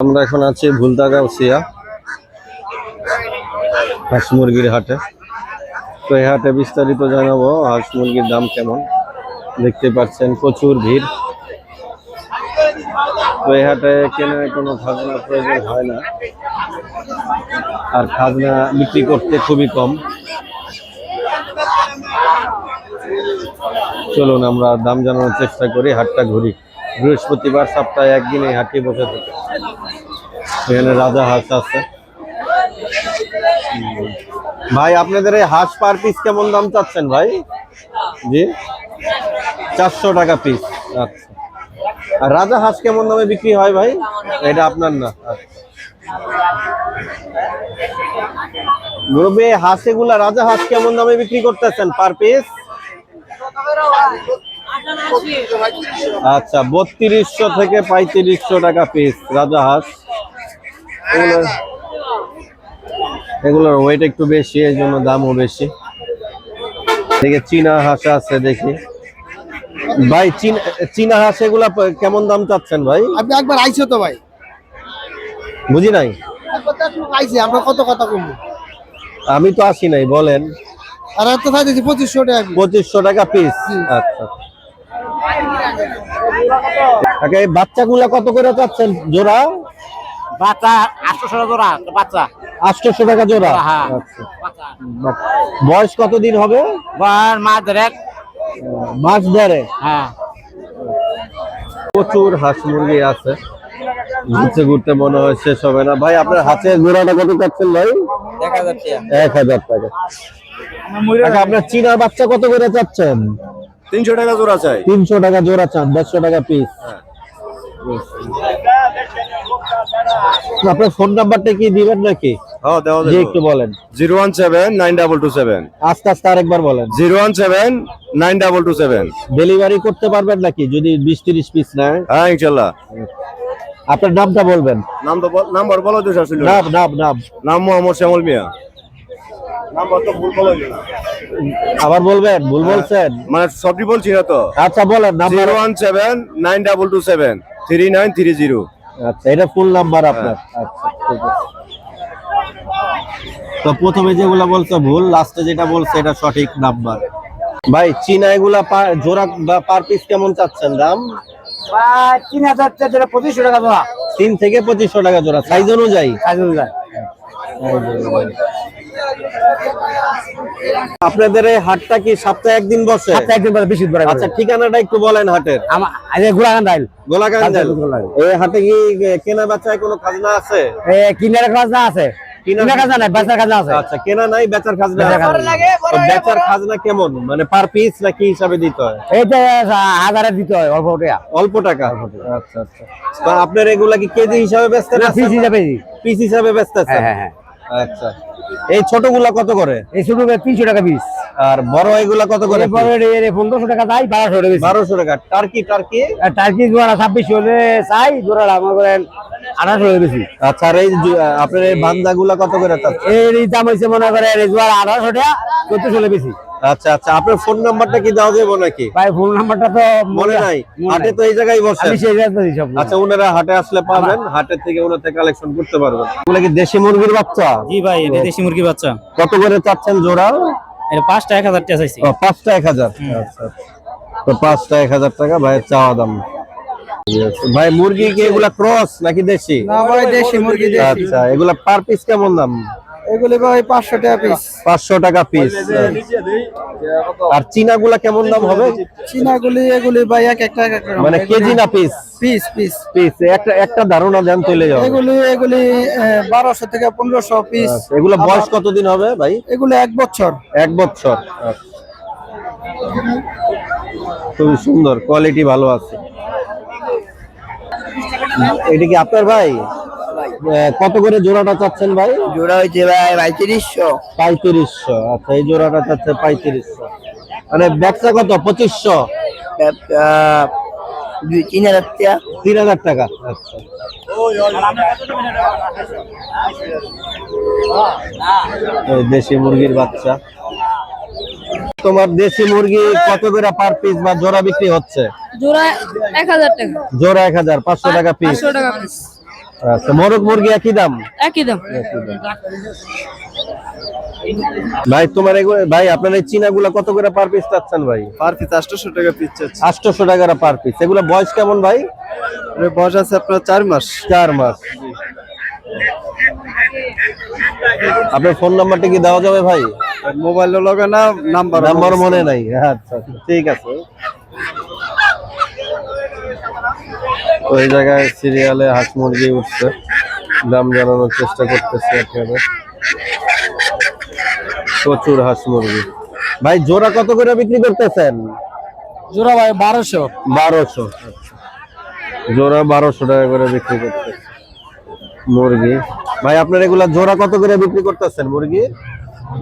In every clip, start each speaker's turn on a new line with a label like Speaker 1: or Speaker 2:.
Speaker 1: আমরা এখন আছি ভুলতাগাউসিয়া হাঁস মুরগির হাটে। তো এই হাটে বিস্তারিত জানাব, হাঁস মুরগির দাম কেমন? দেখতে পাচ্ছেন প্রচুর ভিড়। তো এই হাটে কেনার কোনো খাজনা প্রয়োজন হয় না। আর খাজনা বিক্রি করতে খুবই কম। চলুন আমরা দাম জানানোর চেষ্টা করি, হাটটা ঘুরি। বৃহস্পতিবার সপ্তাহে একদিন এই হাটটি বসে থাকে। এখানে রাজা হাঁস আছে। ভাই, আপনাদের এই হাঁস পার পিস কেমন দাম চাচ্ছেন ভাই? জি? চারশো টাকা পিস আচ্ছা। আর রাজা হাঁস কেমন দামে বিক্রি হয় ভাই? এটা আপনার না। মুরব্বী রাজা হাঁস কেমন দামে বিক্রি করতেছেন পার পিস আচ্ছা বত্রিশশো থেকে পঁয়ত্রিশশো টাকা পিস রাজা হাঁস। এগুলোর এগুলোর ওয়েট একটু বেশি এই জন্য দামও বেশি। দেখে চীনা হাঁস আছে দেখি। ভাই চীন- চীনা হাঁস এগুলা কেমন দাম চাচ্ছেন ভাই?
Speaker 2: আপনি একবার আইছো তো ভাই।
Speaker 1: বুঝি নাই?
Speaker 2: আমরা কত কথা কমবো?
Speaker 1: আমি তো আসি নাই বলেন।
Speaker 2: আর এত খাইতেছি পঁচিশশো টাকা।
Speaker 1: পঁচিশশো টাকা পিস আচ্ছা আচ্ছা। এই বাচ্চাগুলা কত করে চাচ্ছেন? জোড়া?
Speaker 3: বাচ্চা আটশো জোড়া বাচ্চা।
Speaker 1: আটশোশো টাকা জোড়া?
Speaker 3: হ্যাঁ।
Speaker 1: আচ্ছা। বাহ। বয়স কতদিন হবে?
Speaker 3: বার মাছ ধরে
Speaker 1: মাস ধরে
Speaker 3: হ্যাঁ।
Speaker 1: প্রচুর হাঁস মুরগি আছে। ঘুরতে ঘুরতে মনে হয় শেষ হবে না। ভাই আপনার হাতে জোড়াটা কত চাচ্ছেন ভাই?
Speaker 3: এক হাজার টাকা।
Speaker 1: এক হাজার টাকা। টাকা আপনার চীনার বাচ্চা কত করে চাচ্ছেন?
Speaker 4: তিনশো টাকা জোড়া চাই।
Speaker 1: তিনশো টাকা জোড়া চান দেড়শো টাকা পিস আপনার ফোন নাম্বারটা কি দিবেন নাকি?
Speaker 4: হ্যাঁ
Speaker 1: একটু বলেন।
Speaker 4: Zero one seven nine double two seven.
Speaker 1: আস্তে আস্তে আরেকবার বলেন।
Speaker 4: Zero one seven nine double two seven.
Speaker 1: Delivery করতে পারবেন নাকি? যদি বিশ তিরিশ পিস নেয়।
Speaker 4: হ্যাঁ ইনশাল্লাহ।
Speaker 1: আপনার নামটা বলবেন।
Speaker 4: নাম তো নাম্বার বলো তো
Speaker 1: নাম নাম নাম।
Speaker 4: নাম মোহাম্মদ শ্যামল মিয়া। নাম্বার তো ভুল বলো
Speaker 1: আবার বলবেন ভুল বলছেন?
Speaker 4: মানে সবটি বলছি না তো?
Speaker 1: আচ্ছা বলেন number
Speaker 4: one seven nine double two seven three nine three zero.
Speaker 1: আচ্ছা এটা ফুল নাম্বার আপনার। আচ্ছা ঠিক আছে। তো প্রথমে যেগুলা বলছো ভুল লাস্টে যেটা বলছে এটা সঠিক নাম্বার ভাই চীনা এগুলা জোড়া বা পার পিস কেমন চাচ্ছেন দাম?
Speaker 3: তিন হাজার টাকা পঁচিশশো টাকা জোড়া।
Speaker 1: তিন থেকে পঁচিশশো টাকা জোড়া সাইজ অনুযায়ী?
Speaker 3: কাজ যায়
Speaker 1: আপনাদের এই হাটটা কি সপ্তাহে একদিন বসে?
Speaker 3: একদিন পরে বেশি ধরে
Speaker 1: আচ্ছা ঠিকানাটা একটু বলেন হাটের।
Speaker 3: আমার
Speaker 1: গোলাকান্দাল। এই হাটে কি কেনা বেচায় কোনো খাজনা আছে?
Speaker 3: এ কিনার খাজনা আছে। খাজনা নাই বেচার খাজনা আছে।
Speaker 1: আচ্ছা কেনা নাই বেচার খাজনা
Speaker 3: বেচার
Speaker 1: কেমন? মানে পার পিস না কি হিসাবে দিতে হয়?
Speaker 3: হাজারে দিতে হয় অল্প টাকা।
Speaker 1: অল্প টাকা? আচ্ছা আচ্ছা। তো আপনার এগুলা কি কেজি হিসাবে বেচতেন
Speaker 3: না পিস হিসাবে।
Speaker 1: পিস হিসাবে
Speaker 3: হ্যাঁ হ্যাঁ।
Speaker 1: আচ্ছা। এই ছোটগুলা কত করে?
Speaker 3: এই ছোট তিনশো টাকা পিস
Speaker 1: আর বড় এগুলা কত করে
Speaker 3: এরপরে পনেরোশো টাকা চাই বারোশো টাকা
Speaker 1: বারোশো টাকা। Turkey turkey?
Speaker 3: টার্কি জোড়া ছাব্বিশ হলে চাই জোড়া আমার করেন আঠাশো হলে বেশি।
Speaker 1: আচ্ছা আর এই আপনার এই বান্দা কত করে
Speaker 3: এই দাম হয়েছে মনে করেন এই জোড়া আঠারোশো টাকা চোদ্দশো হলে বেশি।
Speaker 1: আচ্ছা আচ্ছা আপনার ফোন নাম্বারটা কি দেওয়া যাবে নাকি?
Speaker 3: ভাই ফোন নাম্বারটা তো
Speaker 1: মনে নাই হাটে তো এই জায়গায় বসে
Speaker 3: আমি সেই জায়গায় সব।
Speaker 1: আচ্ছা ওনারা হাটে আসলে পাবেন হাটের থেকে ওনাতে কালেকশন করতে পারবেন। এগুলা কি দেশি মুরগির বাচ্চা?
Speaker 5: জি ভাই এটা দেশি মুরগির বাচ্চা।
Speaker 1: কত করে চাচ্ছেন জোড়া?
Speaker 5: এটা পাঁচটা এক হাজার টাকা চাইছি।
Speaker 1: ও, পাঁচটা এক হাজার? আচ্ছা আচ্ছা। তো পাঁচটা এক হাজার টাকা ভাইয়ের চাওয়া দাম। ভাই মুরগি কি এগুলা ক্রস নাকি দেশি?
Speaker 2: না ভাই দেশি মুরগি দেশি।
Speaker 1: আচ্ছা এগুলা পার পিস কেমন দাম?
Speaker 2: এগুলি ভাই পাঁচশো টাকা পিস
Speaker 1: পাঁচশো টাকা পিস আর চীনাগুলা কেমন দাম হবে?
Speaker 2: চীনাগুলি এগুলি ভাই এক একটা এক একটা
Speaker 1: মানে কেজি না পিস
Speaker 2: পিস পিস
Speaker 1: পিস একটা একটা ধারণা দেন তুলে যাও।
Speaker 2: এগুলি এগুলি থেকে পিস
Speaker 1: আচ্ছা, এগুলো বয়স কতদিন হবে ভাই?
Speaker 2: এগুলি এক বছর।
Speaker 1: এক বছর আচ্ছা। খুবই সুন্দর কোয়ালিটি ভালো আছে। এটা কি আপনার ভাই? কত করে জোড়াটা চাচ্ছেন ভাই?
Speaker 2: জোড়া হয়েছে ভাই পঁয়ত্রিশশো।
Speaker 1: পঁয়ত্রিশশো আচ্ছা এই জোড়াটা চাচ্ছে পঁয়ত্রিশশো। মানে ব্যবসা কত? পঁচিশশো?
Speaker 2: তিন হাজার টাকা।
Speaker 1: তিন হাজার টাকা আচ্ছা। দেশি মুরগির বাচ্চা। তোমার দেশি মুরগি কত করে পার পিস বা জোড়া বিক্রি হচ্ছে?
Speaker 6: জোড়া এক হাজার টাকা।
Speaker 1: জোড়া এক হাজার পাঁচশো টাকা পিস
Speaker 6: পাঁচশো টাকা পিস
Speaker 1: আচ্ছা মোরগ মুরগি একই দাম?
Speaker 6: একই দাম।
Speaker 1: ভাই তোমার ভাই আপনার এই চীনা গুলা কত করে পার পিস চাচ্ছেন ভাই?
Speaker 4: পার পিস আটশোশো টাকা পিস চাচ্ছি।
Speaker 1: আটশোশো টাকা পার পিস এগুলো বয়স কেমন ভাই?
Speaker 4: বয়স আছে আপনার চার মাস।
Speaker 1: চার মাস। আপনার ফোন নাম্বারটা কি দেওয়া যাবে ভাই?
Speaker 4: মোবাইল লগে না নাম্বার
Speaker 1: নাম্বার মনে নাই। আচ্ছা আচ্ছা, ঠিক আছে। ওই জায়গায় সিরিয়ালে হাঁস মুরগি উঠছে। দাম জানানোর চেষ্টা করতেছি একেবারে। প্রচুর হাঁস মুরগি। ভাই জোড়া কত করে বিক্রি করতেছেন?
Speaker 2: জোড়া ভাই বারোশো।
Speaker 1: বারোশো। জোড়া বারোশো টাকা করে বিক্রি করতেছে। মুরগি। ভাই আপনার এগুলা জোড়া কত করে বিক্রি করতেছেন মুরগি?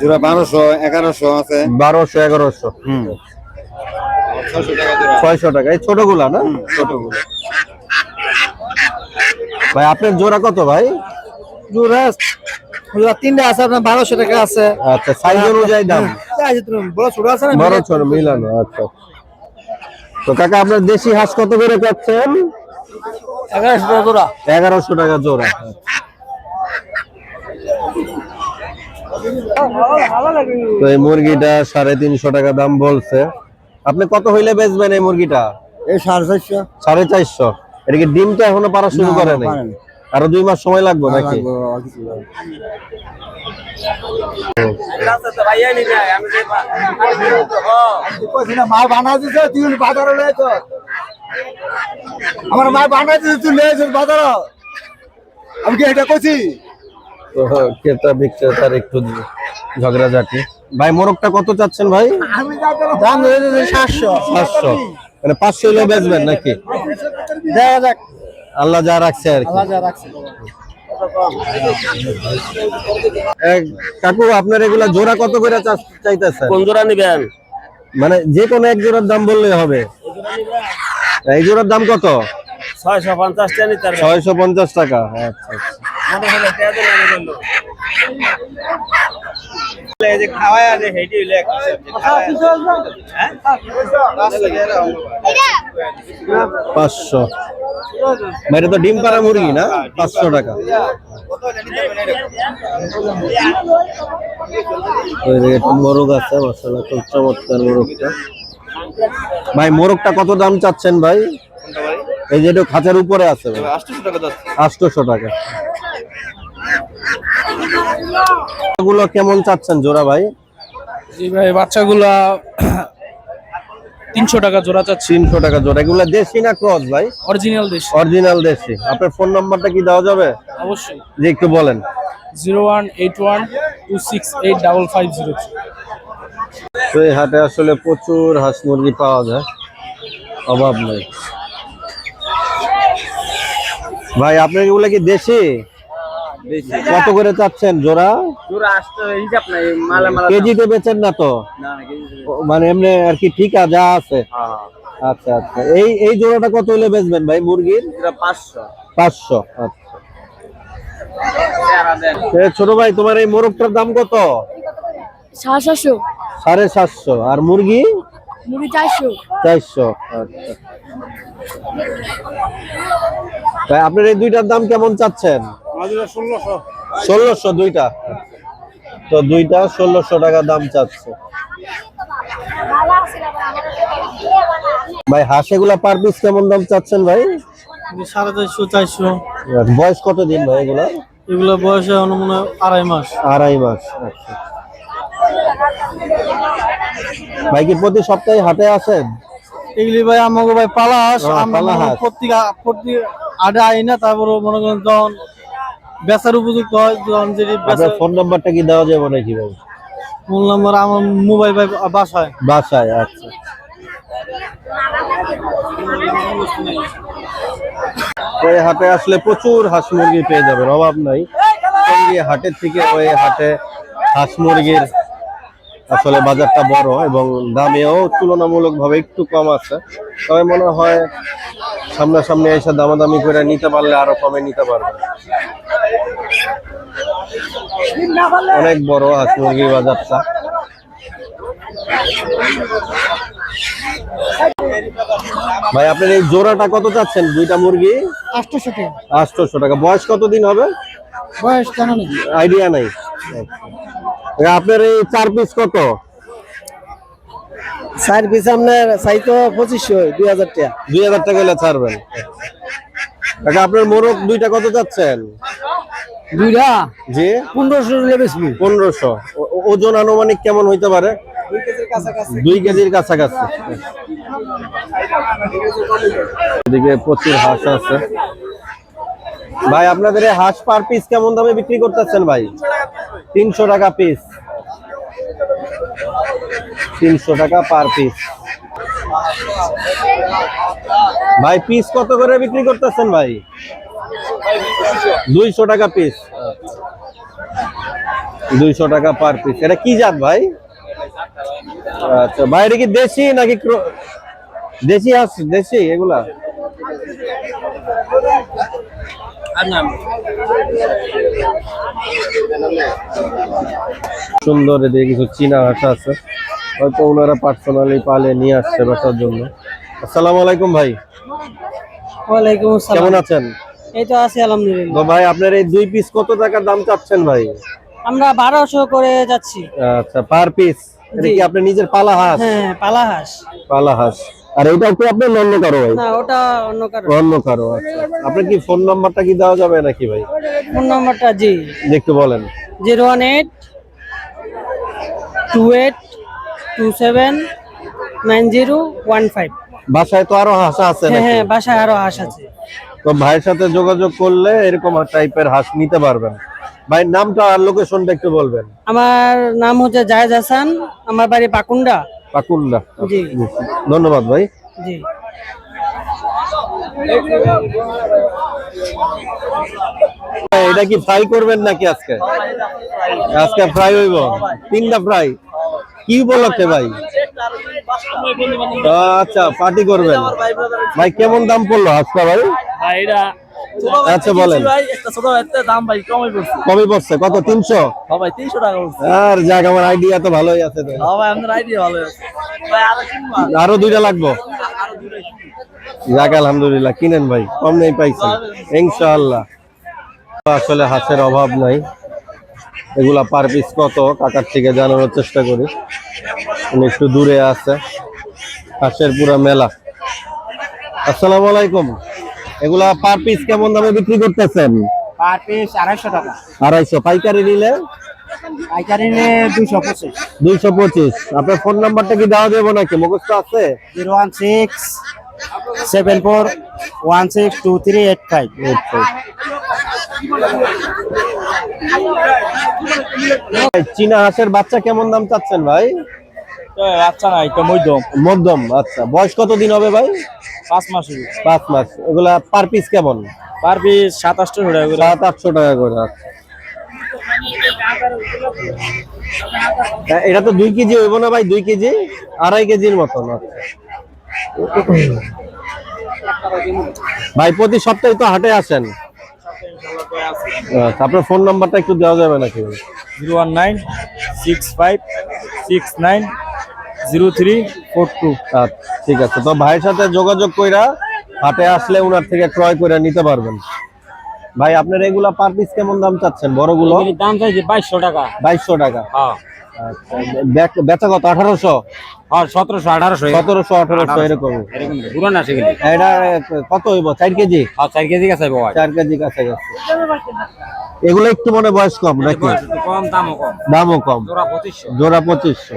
Speaker 4: জোড়া বারোশো এগারোশো আছে।
Speaker 1: বারোশো এগারোশো। ছয়শো টাকা। এই ছোটগুলা না? ছোটগুলো। ভাই আপনার জোড়া কত ভাই?
Speaker 2: জোড়া জোড়া তিনটা আছে আপনার বারোশো টাকা আছে।
Speaker 1: আচ্ছা সাইজ অনুযায়ী দাম?
Speaker 2: এই যে বড় ছোট আছে না
Speaker 1: বড় ছোট মিলানো আচ্ছা। তো কাকা আপনার দেশি হাঁস কত করে পাচ্ছেন?
Speaker 2: এগারোশো টাকা জোড়া।
Speaker 1: এগারোশো টাকা জোড়া তো এই মুরগিটা সাড়ে তিনশো টাকা দাম বলছে। আপনি কত হইলে বেচবেন এই মুরগিটা?
Speaker 2: এই সাড়ে চারশো।
Speaker 1: সাড়ে চারশো। এটা কি ডিমটা এখনও পারা শুরু করে নাই? আরও দুই মাস সময় লাগবে নাকি?
Speaker 2: মা বানা দিছে তুই বাজার আমার মা বানা দিছে তুই লয়ে বাজার। আমি কি এটা কইছি?
Speaker 1: ক্রেতা বিক্রেতার একটু ঝগড়া ঝগড়াঝাটি ভাই মোরগটা কত চাচ্ছেন ভাই?
Speaker 2: দাম হয়ে সাতশো।
Speaker 1: পাঁচশো মানে পাঁচশো হইলে বেচবেন নাকি?
Speaker 2: দেখা যাক।
Speaker 1: আল্লাহ যা রাখছে আর কি।
Speaker 2: যা রাখছে।
Speaker 1: এক, কাকু আপনার এগুলা জোড়া কত করে চা- চাইতেছেন?
Speaker 3: কোন জোড়া নিবেন?
Speaker 1: মানে যে কোনো এক জোড়ার দাম বললে হবে। এই জোড়ার দাম কত?
Speaker 3: ছয়শো পঞ্চাশ টাকা
Speaker 1: ছয়শো পঞ্চাশ টাকা। আচ্ছা আচ্ছা। পাঁচশো। মানে তো ডিম পাড়া মুরগি না? পাঁচশো টাকা। ওই যে মোরগ আছে মশলা খুব চমৎকার মোরগটা। ভাই মোরগটা কত দাম চাচ্ছেন ভাই? এই যে এটা খাঁচার উপরে আছে ভাই।
Speaker 4: আটশোশো টাকা
Speaker 1: আটশোশো টাকা। এগুলো কেমন চাচ্ছেন জোড়া ভাই?
Speaker 7: জি ভাই বাচ্চাগুলা তিনশো টাকা জোড়া চাচ্ছি।
Speaker 1: তিনশো টাকা জোড়া এগুলো দেশি না ক্রস ভাই?
Speaker 7: অরিজিনাল দেশ।
Speaker 1: অরিজিনাল দেশি। আপনার ফোন নাম্বারটা কি দেওয়া যাবে?
Speaker 7: অবশ্যই।
Speaker 1: যে একটু বলেন।
Speaker 7: Zero one eight one two six eight double five zero
Speaker 1: তো এই হাটে আসলে প্রচুর হাঁস মুরগি পাওয়া যায়। অভাব নাই। ভাই আপনার এগুলো কি দেশি? কত করে চাচ্ছেন জোড়া? কেজিতে বেচেন না তো? ও, মানে এমনি আর কি ঠিক আছে। যা আছে আচ্ছা আচ্ছা। এই এই জোড়াটা কত হলে বেচবেন ভাই মুরগির? পাঁচশো আচ্ছা। এ, ছোট ভাই তোমার এই মোরগটার দাম কত?
Speaker 6: সাড়ে সাতশো।
Speaker 1: সাড়ে সাতশো। আর মুরগি?
Speaker 6: মুড়ি চারশো।
Speaker 1: চারশো আচ্ছা। ভাই আপনার এই দুইটার দাম কেমন চাচ্ছেন? ষোলোশো দুইটা। তো দুইটা ষোলোশো টাকা দাম চাচ্ছে। ভাই হাঁস এগুলা পার পিস কেমন দাম চাচ্ছেন ভাই?
Speaker 7: সাড়ে চারশো চারশো।
Speaker 1: বয়স কত দিন ভাই এগুলা?
Speaker 7: এগুলো বয়সে মনে হয় আড়াই মাস।
Speaker 1: আড়াই মাস আচ্ছা। ভাই কি প্রতি সপ্তাহে হাটে আসেন?
Speaker 7: এগুলি ভাই আমাকে ভাই পালা হাঁস আমরা
Speaker 1: পালা হাঁস।
Speaker 7: প্রত্যেক প্রত্যেক আডে আই না তারপরে মনে করেন যখন বেচার উপযুক্ত হয় যখন যেটি
Speaker 1: ফোন নাম্বারটা কি দেওয়া যাবে নাকি ভাই?
Speaker 7: ফোন নাম্বার আমার মোবাইল ভাই বাসায়।
Speaker 1: বাসায় আচ্ছা। ওই হাটে আসলে প্রচুর হাঁস মুরগি পেয়ে যাবেন অভাব নাই। হাটের থেকে ওই হাটে হাঁস মুরগির আসলে বাজারটা বড় এবং দামেও তুলনামূলকভাবে একটু কম আছে। তবে মনে হয় সামনাসামনি এসে দামাদামি করে নিতে পারলে আরও কমে নিতে পারবে। অনেক বড় হাঁস মুরগির বাজারটা। ভাই আপনার এই জোড়াটা কত চাচ্ছেন? দুইটা মুরগি?
Speaker 6: আটশোশো টাকা।
Speaker 1: আটশোশো টাকা। বয়স কতদিন হবে?
Speaker 6: বয়স জানা নেই।
Speaker 1: আইডিয়া নাই। আচ্ছা। আপনার এই চার পিস কত?
Speaker 3: চার পিস আপনার চাই তো পঁচিশশো দুই হাজার টাকা।
Speaker 1: দুই হাজার টাকা হলে ছাড়বেন। কাকা আপনার মোরগ দুইটা কত চাচ্ছেন?
Speaker 3: দুইটা?
Speaker 1: জি।
Speaker 3: পনেরোশো বেশি
Speaker 1: পনেরোশো। ওজন আনুমানিক কেমন হইতে পারে? দুই কেজির কাছাকাছি। এদিকে প্রচুর হাঁস আছে। ভাই, আপনাদের এই হাঁস পার পিস কেমন দামে বিক্রি করতেছেন ভাই? তিনশো টাকা পিস তিনশো টাকা পার পিস ভাই পিস কত করে বিক্রি করতেছেন ভাই? দুইশো টাকা পিস দুইশো টাকা পার পিস এটা কি জাত ভাই? আচ্ছা বাইরে কি দেশি নাকি দেশি হাঁস দেশি এগুলা? সুন্দর এদিকে কিছু চীনা হাঁস আছে। হয়তো ওনারা পার্সোনালি পালে নিয়ে আসছে বাসার জন্য। আসসালামু আলাইকুম ভাই।
Speaker 3: ওয়ালাইকুম
Speaker 1: কেমন আছেন?
Speaker 3: এই তো আছি আলহামদুলিল্লাহ।
Speaker 1: তো ভাই আপনার এই দুই পিস কত টাকা দাম চাচ্ছেন ভাই?
Speaker 3: আমরা বারোশো করে যাচ্ছি।
Speaker 1: আচ্ছা পার পিস এটা কি আপনি নিজের পালা হাঁস
Speaker 3: হ্যাঁ পালা হাঁস
Speaker 1: পালা হাঁস আর এটা কি আপনার অন্য কারও ভাই?
Speaker 3: না ওটা অন্য কারও।
Speaker 1: অন্য কারও আচ্ছা। আপনার কি ফোন নাম্বারটা কি দেওয়া যাবে নাকি ভাই?
Speaker 3: ফোন নাম্বারটা জি।
Speaker 1: একটু বলেন।
Speaker 3: Zero one eight two eight two seven nine zero one five.
Speaker 1: বাসায় তো আরও হাঁস আছে
Speaker 3: হ্যাঁ হ্যাঁ বাসায় আরও হাঁস আছে।
Speaker 1: তো ভাইয়ের সাথে যোগাযোগ করলে এরকম টাইপের হাঁস নিতে পারবেন। ভাই নামটা আর লোকেশনটা একটু বলবেন।
Speaker 3: আমার নাম হচ্ছে জায়েদ হাসান আমার বাড়ি পাকুন্ডা।
Speaker 1: পাকুন্ডা।
Speaker 3: জি।
Speaker 1: ধন্যবাদ ভাই।
Speaker 3: জি।
Speaker 1: এটা কি ফ্রাই করবেন নাকি আজকে? আজকে ফ্রাই হইব। তিনটা ফ্রাই কি উপলক্ষে ভাই? আচ্ছা পার্টি করবেন। ভাই কেমন দাম পড়ল আজকে ভাই? আচ্ছা বলেন।
Speaker 7: দাম ভাই কমই পড়ছে।
Speaker 1: কত তিনশো? আর যাক আমার আইডিয়া তো ভালোই আছে তো।
Speaker 7: ভাই আপনার আইডিয়া ভালো আছে। ভাই আরও কিনবা
Speaker 1: আরও। দুইটা লাগবো? যাক আলহামদুলিল্লাহ কিনেন ভাই কম নেই পাইছি। ইনশাআল্লাহ। আসলে হাঁসের অভাব নাই। এগুলা পার পিস কত? কাকার থেকে জানানোর চেষ্টা করি। একটু দূরে আছে। হাঁসের পুরা মেলা। আসসালামু আলাইকুম। এগুলা পার পিস কেমন দামে বিক্রি করতেছেন?
Speaker 3: পার পিস আড়াইশো টাকা।
Speaker 1: আড়াইশো। পাইকারি নিলে?
Speaker 3: পাইকারি নিলে দুশো পঁচিশ।
Speaker 1: দুইশো পঁচিশ। আপনার ফোন নাম্বারটা কি দেওয়া যাবে নাকি? মুখস্থ আছে?
Speaker 3: Zero one six seven four one six two three eight five.
Speaker 1: ভাই, চীনা হাঁসের বাচ্চা কেমন দাম চাচ্ছেন ভাই?
Speaker 7: আচ্ছা না এটা মধ্যম।
Speaker 1: মধ্যম আচ্ছা। বয়স কত দিন হবে ভাই?
Speaker 7: পাঁচ মাস
Speaker 1: পাঁচ মাস। এগুলা পার পিস কেমন?
Speaker 7: পার পিস সাত আটশো টাকা করে।
Speaker 1: সাত আটশো টাকা করে আচ্ছা। এটা তো দুই কেজি হইব না ভাই দুই কেজি? আড়াই কেজির মতন আচ্ছা। ভাই প্রতি সপ্তাহে তো হাটে আসেন? আচ্ছা, আপনার ফোন নাম্বারটা একটু দেওয়া যাবে নাকি?
Speaker 7: Zero one nine six five six nine zero three four two.
Speaker 1: আচ্ছা ঠিক আছে। তো ভাইয়ের সাথে যোগাযোগ কইরা হাটে আসলে উনার থেকে ক্রয় করে নিতে পারবেন। ভাই আপনার এগুলা পার পিস কেমন দাম চাচ্ছেন? বড়গুলো?
Speaker 3: দাম চাইছে বাইশশো টাকা।
Speaker 1: বাইশশো টাকা।
Speaker 3: হ্যাঁ।
Speaker 1: আচ্ছা, বেচা কত? আঠারোশো?
Speaker 3: হ্যাঁ সতেরোশো আঠারোশো।
Speaker 1: সতেরোশো আঠারোশো এরকম।
Speaker 3: পুরান আছে
Speaker 1: এটা কত হইব? চার কেজি?
Speaker 3: চার কেজি কাছে
Speaker 1: চার কেজি কাছাকাছি এগুলো একটু মনে বয়স কম নাকি?
Speaker 3: কম দামও কম।
Speaker 1: দামও কম।
Speaker 3: জোড়া পঁচিশশো।
Speaker 1: জোড়া পঁচিশশো।